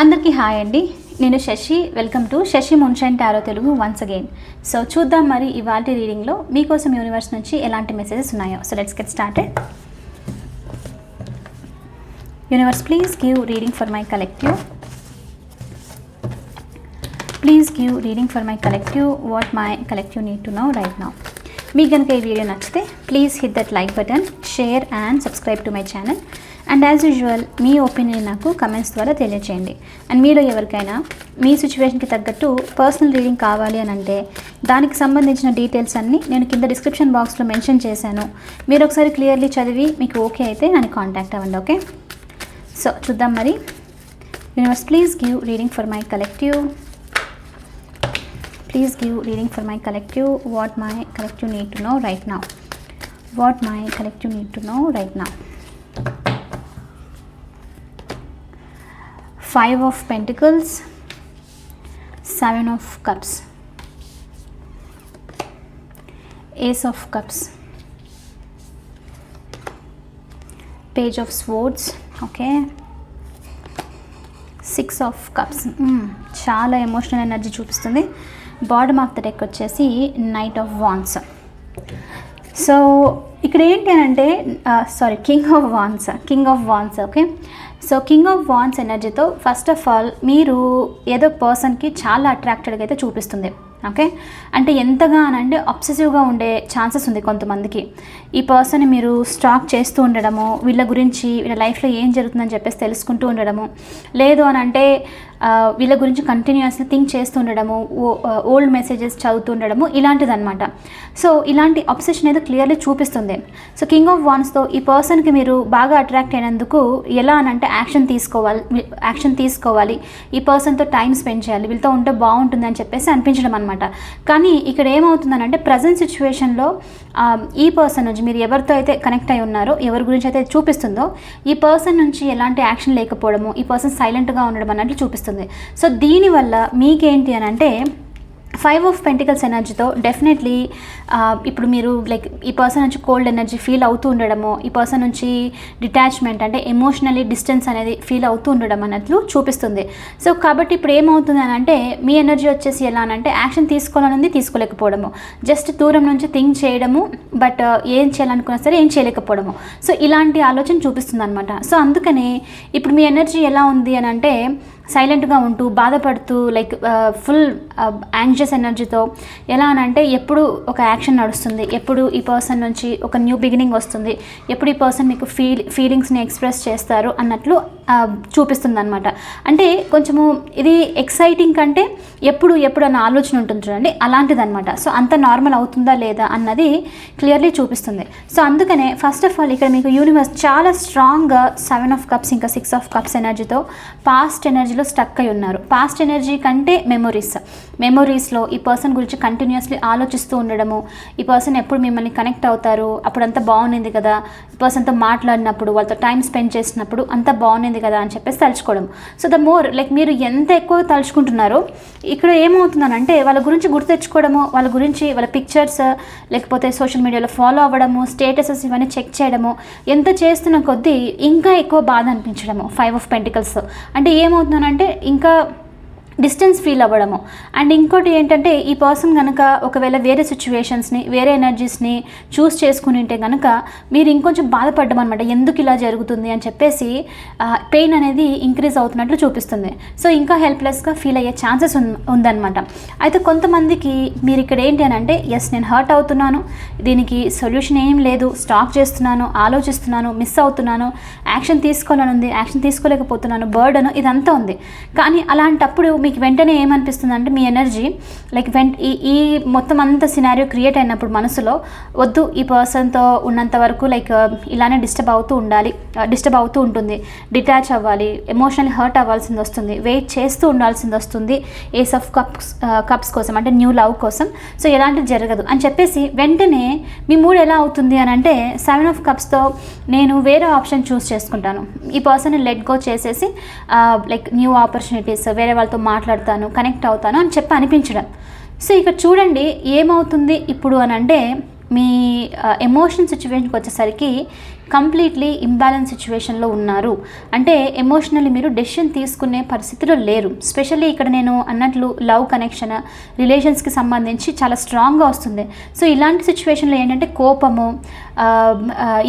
అందరికీ హాయ్ అండి. నేను Shashi. Welcome to Shashi moonshine tarot Telugu once again. So చూద్దాం మరి ఇవాళ రీడింగ్లో మీకోసం యూనివర్స్ నుంచి ఎలాంటి మెసేజెస్ ఉన్నాయో. So let's get started. Universe please give reading for my collective. Please give reading for my collective what my collective need to know right now. మీకు కనుక ఈ వీడియో నచ్చితే please hit that like button share and subscribe to my channel. And as usual me opinion నాకు comments ద్వారా తెలియచేయండి. And మీలో ఎవరికైనా మీ సిచ్యువేషన్కి తగ్గట్టు పర్సనల్ రీడింగ్ కావాలి అని అంటే దానికి సంబంధించిన డీటెయిల్స్ అన్నీ నేను కింద డిస్క్రిప్షన్ బాక్స్లో మెన్షన్ చేశాను. మీరు ఒకసారి క్లియర్లీ చదివి మీకు ఓకే అయితే నన్ను కాంటాక్ట్ అవ్వండి ఓకే సో చూద్దాం మరి. Universe please give reading for my collective please give reading for my collective what my collective need to know right now. What my collective need to know right now. Five of pentacles seven of cups. Ace of cups page of sports okay six of cups చాలా emotional energy చూపిస్తుంది. Bottom of the deck వచ్చేసి knight of wands so ఇక్కడ ఏంటి అని అంటే sorry king of wands king of wands okay so king of wands ఎనర్జీతో first of all మీరు ఏదో పర్సన్కి చాలా అట్రాక్టెడ్గా అయితే చూపిస్తుంది. ఓకే? అంటే ఎంతగా అని అంటే అబ్సెసివ్గా ఉండే ఛాన్సెస్ ఉంది కొంతమందికి. ఈ పర్సన్ మీరు స్టాక్ చేస్తూ ఉండడము వీళ్ళ గురించి వీళ్ళ లైఫ్లో ఏం జరుగుతుందని చెప్పేసి తెలుసుకుంటూ ఉండడము లేదు అని అంటే వీళ్ళ గురించి కంటిన్యూస్గా థింక్ చేస్తూ ఉండడము ఓల్డ్ మెసేజెస్ చదువుతూ ఉండడము ఇలాంటిదన్నమాట. సో ఇలాంటి అబ్సెషన్ ఏదో క్లియర్లీ చూపిస్తుంది. సో కింగ్ ఆఫ్ వాన్స్తో ఈ పర్సన్కి మీరు బాగా అట్రాక్ట్ అయినందుకు ఎలా అని అంటే యాక్షన్ తీసుకోవాలి యాక్షన్ తీసుకోవాలి. ఈ పర్సన్తో టైం స్పెండ్ చేయాలి వీళ్ళతో ఉంటే బాగుంటుంది అని చెప్పేసి అనిపించడం అనమాట కానీ ఇక్కడ ఏమవుతుందనంటే ప్రజెంట్ సిచ్యువేషన్లో ఈ పర్సన్ నుంచి మీరు ఎవరితో అయితే కనెక్ట్ అయి ఉన్నారో ఎవరి గురించి అయితే చూపిస్తుందో ఈ పర్సన్ నుంచి ఎలాంటి యాక్షన్ లేకపోవడము ఈ పర్సన్ సైలెంట్గా ఉండడం అన్నట్లు చూపిస్తుంది. సో దీనివల్ల మీకేంటి అని అంటే ఫైవ్ ఆఫ్ పెంటికల్స్ ఎనర్జీతో డెఫినెట్లీ ఇప్పుడు మీరు లైక్ ఈ పర్సన్ నుంచి కోల్డ్ ఎనర్జీ ఫీల్ అవుతూ ఉండడము ఈ పర్సన్ నుంచి డిటాచ్మెంట్ అంటే ఎమోషనలీ డిస్టెన్స్ అనేది ఫీల్ అవుతూ ఉండడం అన్నట్లు చూపిస్తుంది. సో కాబట్టి ఇప్పుడు ఏమవుతుంది అని అంటే మీ ఎనర్జీ వచ్చేసి ఎలా అని అంటే యాక్షన్ తీసుకోవాలనుంది తీసుకోలేకపోవడము. జస్ట్ దూరం నుంచి థింక్ చేయడము బట్ ఏం చేయాలనుకున్నా సరే ఏం చేయలేకపోవడము. సో ఇలాంటి ఆలోచన చూపిస్తుంది అనమాట సో అందుకనే ఇప్పుడు మీ ఎనర్జీ ఎలా ఉంది అని అంటే సైలెంట్గా ఉంటూ బాధపడుతూ లైక్ ఫుల్ యాంగ్జియస్ ఎనర్జీతో ఎలా అని అంటే ఎప్పుడు ఒక యాక్షన్ నడుస్తుంది. ఎప్పుడు ఈ పర్సన్ నుంచి ఒక న్యూ బిగినింగ్ వస్తుంది. ఎప్పుడు ఈ పర్సన్ మీకు ఫీల్ ఫీలింగ్స్ని ఎక్స్ప్రెస్ చేస్తారు అన్నట్లు చూపిస్తుంది అనమాట అంటే కొంచెము ఇది ఎక్సైటింగ్ కంటే ఎప్పుడు ఎప్పుడు అన్న ఆలోచన ఉంటుంది చూడండి అలాంటిది అనమాట సో అంత నార్మల్ అవుతుందా లేదా అన్నది క్లియర్లీ చూపిస్తుంది. సో అందుకనే ఫస్ట్ ఆఫ్ ఆల్ ఇక్కడ మీకు యూనివర్స్ చాలా స్ట్రాంగ్గా సెవెన్ ఆఫ్ కప్స్ ఇంకా సిక్స్ ఆఫ్ కప్స్ ఎనర్జీతో పాస్ట్ ఎనర్జీ ఎనర్జీలో స్టక్ అయి ఉన్నారు. పాస్ట్ ఎనర్జీ కంటే మెమొరీస్ మెమొరీస్లో ఈ పర్సన్ గురించి కంటిన్యూస్లీ ఆలోచిస్తూ ఉండడము ఈ పర్సన్ ఎప్పుడు మిమ్మల్ని కనెక్ట్ అవుతారు అప్పుడు అంతా బాగుంది కదా ఈ పర్సన్తో మాట్లాడినప్పుడు వాళ్ళతో టైం స్పెండ్ చేసినప్పుడు అంతా బాగుంది కదా అని చెప్పేసి తలుచుకోవడం. సో ద మోర్ లైక్ మీరు ఎంత ఎక్కువ తలుచుకుంటున్నారో ఇక్కడ ఏమవుతుందనంటే వాళ్ళ గురించి గుర్తు తెచ్చుకోవడము వాళ్ళ గురించి వాళ్ళ పిక్చర్స్ లేకపోతే సోషల్ మీడియాలో ఫాలో అవ్వడము స్టేటసెస్ ఇవన్నీ చెక్ చేయడము ఎంత చేస్తున్న కొద్దీ ఇంకా ఎక్కువ బాధ అనిపించడము ఫైవ్ ఆఫ్ పెంటికల్స్ అంటే ఏమవుతుందనంటే అంటే ఇంకా డిస్టెన్స్ ఫీల్ అవ్వడము. అండ్ ఇంకోటి ఏంటంటే ఈ పర్సన్ కనుక ఒకవేళ వేరే సిచ్యువేషన్స్ని వేరే ఎనర్జీస్ని చూస్ చేసుకుని ఉంటే కనుక మీరు ఇంకొంచెం బాధపడ్డం అనమాట ఎందుకు ఇలా జరుగుతుంది అని చెప్పేసి పెయిన్ అనేది ఇంక్రీజ్ అవుతున్నట్లు చూపిస్తుంది. సో ఇంకా హెల్ప్లెస్గా ఫీల్ అయ్యే ఛాన్సెస్ ఉందన్నమాట అయితే కొంతమందికి మీరు ఇక్కడ ఏంటి అని అంటే ఎస్ నేను హర్ట్ అవుతున్నాను. దీనికి సొల్యూషన్ ఏం లేదు. స్టాక్ చేస్తున్నాను ఆలోచిస్తున్నాను మిస్ అవుతున్నాను. యాక్షన్ తీసుకోవాలని ఉంది యాక్షన్ తీసుకోలేకపోతున్నాను. బర్డను ఇదంతా ఉంది. కానీ అలాంటప్పుడు మీకు వెంటనే ఏమనిపిస్తుంది అంటే మీ ఎనర్జీ లైక్ వెంట ఈ ఈ మొత్తం అంత సినారియో క్రియేట్ అయినప్పుడు మనసులో వద్దు ఈ పర్సన్తో ఉన్నంత వరకు లైక్ ఇలానే డిస్టర్బ్ అవుతూ ఉండాలి డిస్టర్బ్ అవుతూ ఉంటుంది. డిటాచ్ అవ్వాలి ఎమోషనల్ హర్ట్ అవ్వాల్సింది వస్తుంది. వెయిట్ చేస్తూ ఉండాల్సింది వస్తుంది. ఏస్ ఆఫ్ కప్స్ కప్స్ కోసం అంటే న్యూ లవ్ కోసం. సో ఎలాంటిది జరగదు. అని చెప్పేసి వెంటనే మీ మూడ్ ఎలా అవుతుంది అని అంటే సెవెన్ ఆఫ్ కప్స్తో నేను వేరే ఆప్షన్ చూస్ చేసుకుంటాను. ఈ పర్సన్ లెట్ గో చేసేసి లైక్ న్యూ ఆపర్చునిటీస్ వేరే వాళ్ళతో మాట్లాడతాను కనెక్ట్ అవుతాను అని చెప్పి అనిపించడం. సో ఇక్కడ చూడండి ఏమవుతుంది ఇప్పుడు అని అంటే మీ ఎమోషన్ సిచ్యువేషన్కి వచ్చేసరికి కంప్లీట్లీ ఇంబ్యాలెన్స్ సిచ్యువేషన్లో ఉన్నారు. అంటే ఎమోషనల్లీ మీరు డెసిషన్ తీసుకునే పరిస్థితిలో లేరు. స్పెషల్లీ ఇక్కడ నేను అన్నట్లు లవ్ కనెక్షన్ రిలేషన్స్కి సంబంధించి చాలా స్ట్రాంగ్గా వస్తుంది. సో ఇలాంటి సిచ్యువేషన్లో ఏంటంటే కోపము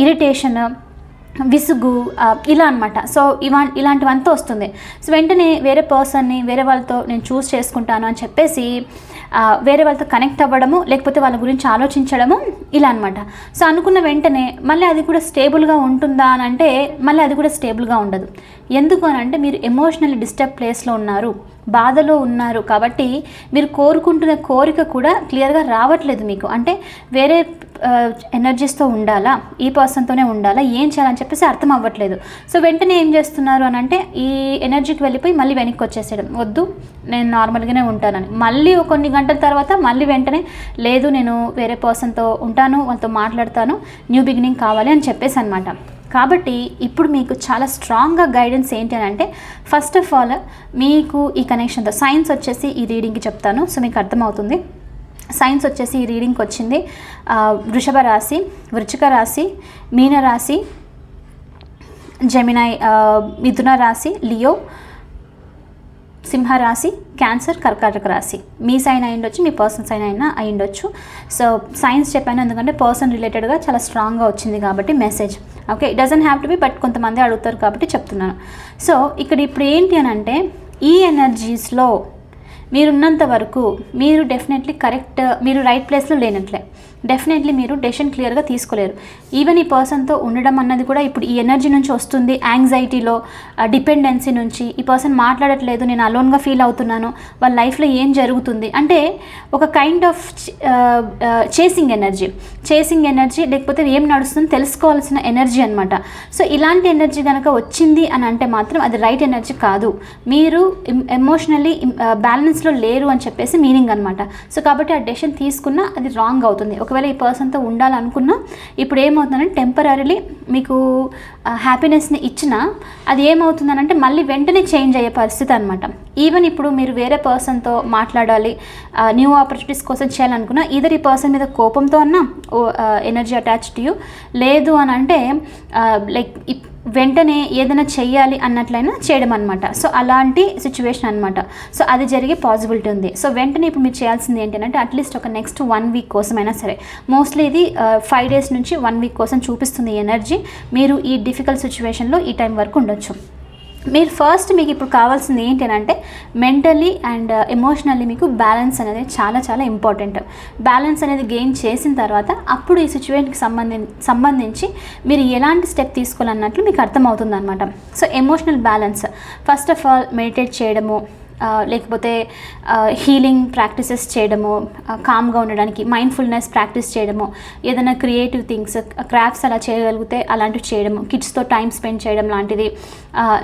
ఇరిటేషన్ విసుగు ఇలా అనమాట సో ఇవా ఇలాంటివంతా వస్తుంది. సో వెంటనే వేరే పర్సన్ని వేరే వాళ్ళతో నేను చూస్ చేసుకుంటాను అని చెప్పేసి వేరే వాళ్ళతో కనెక్ట్ అవ్వడము లేకపోతే వాళ్ళ గురించి ఆలోచించడము ఇలా అనమాట సో అనుకున్న వెంటనే మళ్ళీ అది కూడా స్టేబుల్గా ఉంటుందా అని అంటే మళ్ళీ అది కూడా స్టేబుల్గా ఉండదు. ఎందుకు అని అంటే మీరు ఎమోషనల్లీ డిస్టర్బ్ ప్లేస్లో ఉన్నారు బాధలో ఉన్నారు కాబట్టి మీరు కోరుకుంటున్న కోరిక కూడా క్లియర్గా రావట్లేదు మీకు. అంటే వేరే ఎనర్జీస్తో ఉండాలా? ఈ పర్సన్తోనే ఉండాలా? ఏం చేయాలని చెప్పేసి అర్థం అవ్వట్లేదు. సో వెంటనే ఏం చేస్తున్నారు అని అంటే ఈ ఎనర్జీకి వెళ్ళిపోయి మళ్ళీ వెనక్కి వచ్చేసేయడం. వద్దు నేను నార్మల్గానే ఉంటానని. మళ్ళీ కొన్ని గంటల తర్వాత మళ్ళీ వెంటనే లేదు నేను వేరే పర్సన్తో ఉంటాను వాళ్ళతో మాట్లాడతాను న్యూ బిగినింగ్ కావాలి అని చెప్పేసి అనమాట కాబట్టి ఇప్పుడు మీకు చాలా స్ట్రాంగ్గా గైడెన్స్ ఏంటి అని అంటే ఫస్ట్ ఆఫ్ ఆల్ మీకు ఈ కనెక్షన్తో సైన్స్ వచ్చేసి ఈ రీడింగ్కి చెప్తాను. సో మీకు అర్థమవుతుంది. సైన్స్ వచ్చేసి ఈ రీడింగ్కి వచ్చింది. వృషభ రాశి వృచ్చిక రాశి మీన రాశి జమినై మిథున రాశి లియో సింహరాశి క్యాన్సర్ కర్కాటక రాశి. మీ సైన్ అయి ఉండొచ్చు మీ పర్సన్ సైన్ అయినా అయి ఉండొచ్చు. సో సైన్స్ చెప్పాను ఎందుకంటే పర్సన్ రిలేటెడ్గా చాలా స్ట్రాంగ్గా వచ్చింది కాబట్టి message. Okay it doesn't have to be but కొంతమంది అడుగుతారు కాబట్టి చెప్తున్నాను. సో ఇక్కడ ఇప్పుడు ఏంటి అని అంటే ఈ ఎనర్జీస్లో మీరున్నంత వరకు మీరు డెఫినెట్లీ కరెక్ట్ మీరు రైట్ ప్లేస్లో లేనట్లే. డెఫినెట్లీ మీరు డెసిషన్ క్లియర్గా తీసుకోలేరు. ఈవెన్ ఈ పర్సన్తో ఉండడం అన్నది కూడా ఇప్పుడు ఈ ఎనర్జీ నుంచి వస్తుంది. యాంగ్జైటీలో డిపెండెన్సీ నుంచి. ఈ పర్సన్ మాట్లాడట్లేదు నేను అలోన్గా ఫీల్ అవుతున్నాను. వాళ్ళ లైఫ్లో ఏం జరుగుతుంది? అంటే ఒక kind of chasing energy chasing energy లేకపోతే ఏం నడుస్తుందో తెలుసుకోవాల్సిన ఎనర్జీ అనమాట సో ఇలాంటి ఎనర్జీ కనుక వచ్చింది అని అంటే మాత్రం అది రైట్ ఎనర్జీ కాదు. మీరు ఎమోషనల్లీ బ్యాలెన్స్లో లేరు అని చెప్పేసి మీనింగ్ అనమాట సో కాబట్టి ఆ డెసిషన్ తీసుకున్నా అది రాంగ్ అవుతుంది. ఒకవేళ ఈ పర్సన్తో ఉండాలనుకున్నా ఇప్పుడు ఏమవుతుందంటే టెంపరీలీ మీకు హ్యాపీనెస్ని ఇచ్చినా అది ఏమవుతుందనంటే మళ్ళీ వెంటనే చేంజ్ అయ్యే పరిస్థితి అనమాట ఈవెన్ ఇప్పుడు మీరు వేరే పర్సన్తో మాట్లాడాలి న్యూ ఆపర్చునిటీస్ కోసం చేయాలనుకున్నా ఈధర్ ఈ పర్సన్ మీద కోపంతో అన్నా ఎనర్జీ అటాచ్ టు యూ లేదు అని అంటే లైక్ వెంటనే ఏదైనా చెయ్యాలి అన్నట్లయినా చేయడం అనమాట సో అలాంటి సిచ్యువేషన్ అనమాట సో అది జరిగే పాసిబిలిటీ ఉంది. సో వెంటనే ఇప్పుడు మీరు చేయాల్సింది ఏంటంటే అట్లీస్ట్ ఒక నెక్స్ట్ వన్ వీక్ కోసమైనా సరే. మోస్ట్లీ ఇది ఫైవ్ డేస్ నుంచి వన్ వీక్ కోసం చూపిస్తుంది ఈ ఎనర్జీ మీరు ఈ డిఫికల్ట్ సిచ్యువేషన్లో ఈ టైం వరకు ఉండొచ్చు. మీరు ఫస్ట్ మీకు ఇప్పుడు కావాల్సింది ఏంటి అని అంటే మెంటలీ అండ్ ఎమోషనల్లీ మీకు బ్యాలెన్స్ అనేది చాలా చాలా ఇంపార్టెంట్ బ్యాలెన్స్ అనేది గెయిన్ చేసిన తర్వాత అప్పుడు ఈ సిచ్యువేషన్కి సంబంధి సంబంధించి మీరు ఎలాంటి స్టెప్ తీసుకోవాలన్నట్లు మీకు అర్థమవుతుంది అనమాట so emotional balance first of all meditate చేయడము. లేకపోతే హీలింగ్ ప్రాక్టీసెస్ చేయడము కామ్గా ఉండడానికి మైండ్ఫుల్నెస్ ప్రాక్టీస్ చేయడము ఏదైనా క్రియేటివ్ థింగ్స్ క్రాఫ్ట్స్ అలా చేయగలిగితే అలాంటివి చేయడము కిడ్స్తో టైం స్పెండ్ చేయడం లాంటిది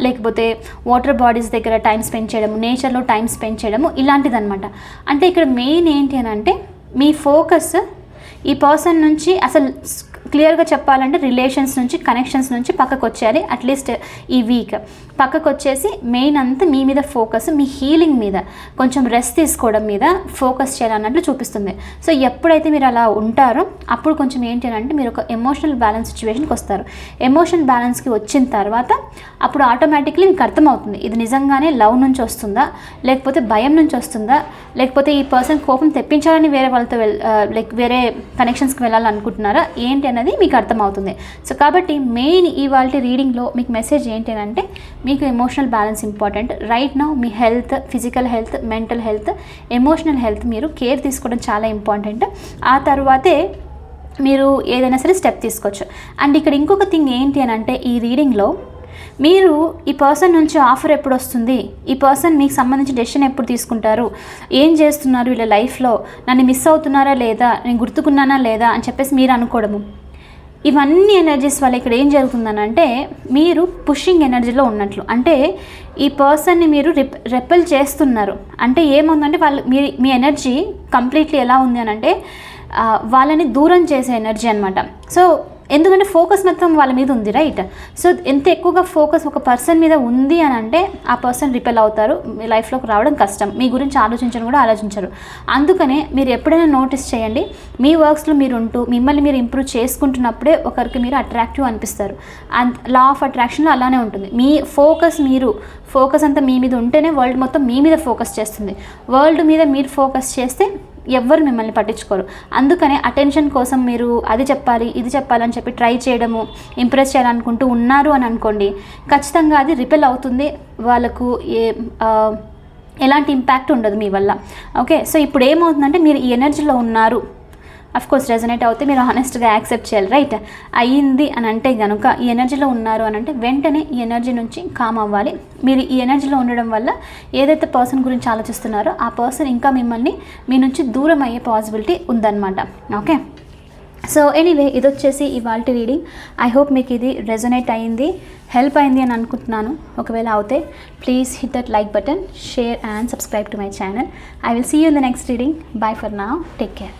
లేకపోతే వాటర్ బాడీస్ దగ్గర టైం స్పెండ్ చేయడము నేచర్లో టైం స్పెండ్ చేయడము ఇలాంటిది అనమాట అంటే ఇక్కడ మెయిన్ ఏంటి అని అంటే మీ ఫోకస్ ఈ పర్సన్ నుంచి అసలు క్లియర్గా చెప్పాలంటే రిలేషన్స్ నుంచి కనెక్షన్స్ నుంచి పక్కకు వచ్చేయాలి అట్లీస్ట్ ఈ వీక్ పక్కకు వచ్చేసి మెయిన్ అంతా మీ మీద ఫోకస్ మీ హీలింగ్ మీద కొంచెం రెస్ట్ తీసుకోవడం మీద ఫోకస్ చేయాలన్నట్లు చూపిస్తుంది. సో ఎప్పుడైతే మీరు అలా ఉంటారో అప్పుడు కొంచెం ఏంటి అని అంటే మీరు ఒక ఎమోషనల్ బ్యాలెన్స్ సిచ్యువేషన్కి వస్తారు. ఎమోషన్ బ్యాలెన్స్కి వచ్చిన తర్వాత అప్పుడు ఆటోమేటిక్లీ మీకు అర్థమవుతుంది. ఇది నిజంగానే లవ్ నుంచి వస్తుందా లేకపోతే భయం నుంచి వస్తుందా లేకపోతే ఈ పర్సన్ కోపం తెప్పించాలని వేరే వాళ్ళతో లైక్ వేరే కనెక్షన్స్కి వెళ్ళాలనుకుంటున్నారా ఏంటి అనేది మీకు అర్థమవుతుంది. సో కాబట్టి మెయిన్ ఇవాళ రీడింగ్లో మీకు మెసేజ్ ఏంటి అని అంటే మీకు emotional balance important. Right now మీ health physical health mental health emotional health మీరు కేర్ తీసుకోవడం చాలా ఇంపార్టెంట్. ఆ తర్వాతే మీరు ఏదైనా సరే స్టెప్ తీసుకోవచ్చు. అండ్ ఇక్కడ ఇంకొక థింగ్ ఏంటి అని అంటే ఈ రీడింగ్లో మీరు ఈ పర్సన్ నుంచి ఆఫర్ ఎప్పుడు వస్తుంది? ఈ పర్సన్ మీకు సంబంధించి డెసిషన్ ఎప్పుడు తీసుకుంటారు? ఏం చేస్తున్నారు వీళ్ళ లైఫ్లో? నన్ను మిస్ అవుతున్నారా లేదా? నేను గుర్తుకున్నానా లేదా? అని చెప్పేసి మీరు అనుకోవడము. ఇవన్నీ ఎనర్జీస్ వల్ల ఇక్కడ ఏం జరుగుతుందనంటే మీరు పుషింగ్ ఎనర్జీలో ఉన్నట్లు. అంటే ఈ పర్సన్ని మీరు రిప్ రెపెల్ చేస్తున్నారు. అంటే ఏముందంటే వాళ్ళు మీ మీ ఎనర్జీ కంప్లీట్లీ ఎలా ఉంది అని అంటే వాళ్ళని దూరం చేసే ఎనర్జీ అనమాట సో ఎందుకంటే ఫోకస్ మొత్తం వాళ్ళ మీద ఉంది రైట్ సో ఎంత ఎక్కువగా ఫోకస్ ఒక పర్సన్ మీద ఉంది అని అంటే ఆ పర్సన్ రిపెల్ అవుతారు మీ లైఫ్లోకి రావడం కష్టం. మీ గురించి ఆలోచించడం కూడా ఆలోచించరు. అందుకనే మీరు ఎప్పుడైనా నోటీస్ చేయండి మీ వర్క్స్లో మీరు ఉంటూ మిమ్మల్ని మీరు ఇంప్రూవ్ చేసుకుంటున్నప్పుడే ఒకరికి మీరు అట్రాక్టివ్ అనిపిస్తారు. అండ్ లా ఆఫ్ అట్రాక్షన్లో అలానే ఉంటుంది. మీ ఫోకస్ మీరు ఫోకస్ అంతా మీ మీద ఉంటేనే వరల్డ్ మొత్తం మీ మీద ఫోకస్ చేస్తుంది. వరల్డ్ మీద మీరు ఫోకస్ చేస్తే ఎవ్వరు మిమ్మల్ని పట్టించుకోరు. అందుకనే అటెన్షన్ కోసం మీరు అది చెప్పాలి ఇది చెప్పాలని చెప్పి ట్రై చేయడము ఇంప్రెస్ చేయాలనుకుంటూ ఉన్నారు అని అనుకోండి ఖచ్చితంగా అది రిపెల్ అవుతుంది. వాళ్ళకు ఏ ఎలాంటి ఇంపాక్ట్ ఉండదు మీ వల్ల. ఓకే? సో ఇప్పుడు ఏమవుతుందంటే మీరు ఈ ఎనర్జీలో ఉన్నారు. అఫ్ కోర్స్ రెజనేట్ అవుతే మీరు హానెస్ట్గా యాక్సెప్ట్ చేయాలి రైట్ అయ్యింది అని అంటే కనుక ఈ ఎనర్జీలో ఉన్నారు అని అంటే వెంటనే ఈ ఎనర్జీ నుంచి కామ్ అవ్వాలి. మీరు ఈ ఎనర్జీలో ఉండడం వల్ల ఏదైతే పర్సన్ గురించి ఆలోచిస్తున్నారో ఆ పర్సన్ ఇంకా మిమ్మల్ని మీ నుంచి దూరం అయ్యే పాసిబిలిటీ ఉందన్నమాట. ఓకే సో ఎనీవే ఇది వచ్చేసి ఇవాళ రీడింగ్ ఐ హోప్ మీకు ఇది రెజొనేట్ అయింది హెల్ప్ అయింది అని అనుకుంటున్నాను. ఒకవేళ అవుతే please hit that like button share and subscribe to my channel I will see you in the next reading bye for now take care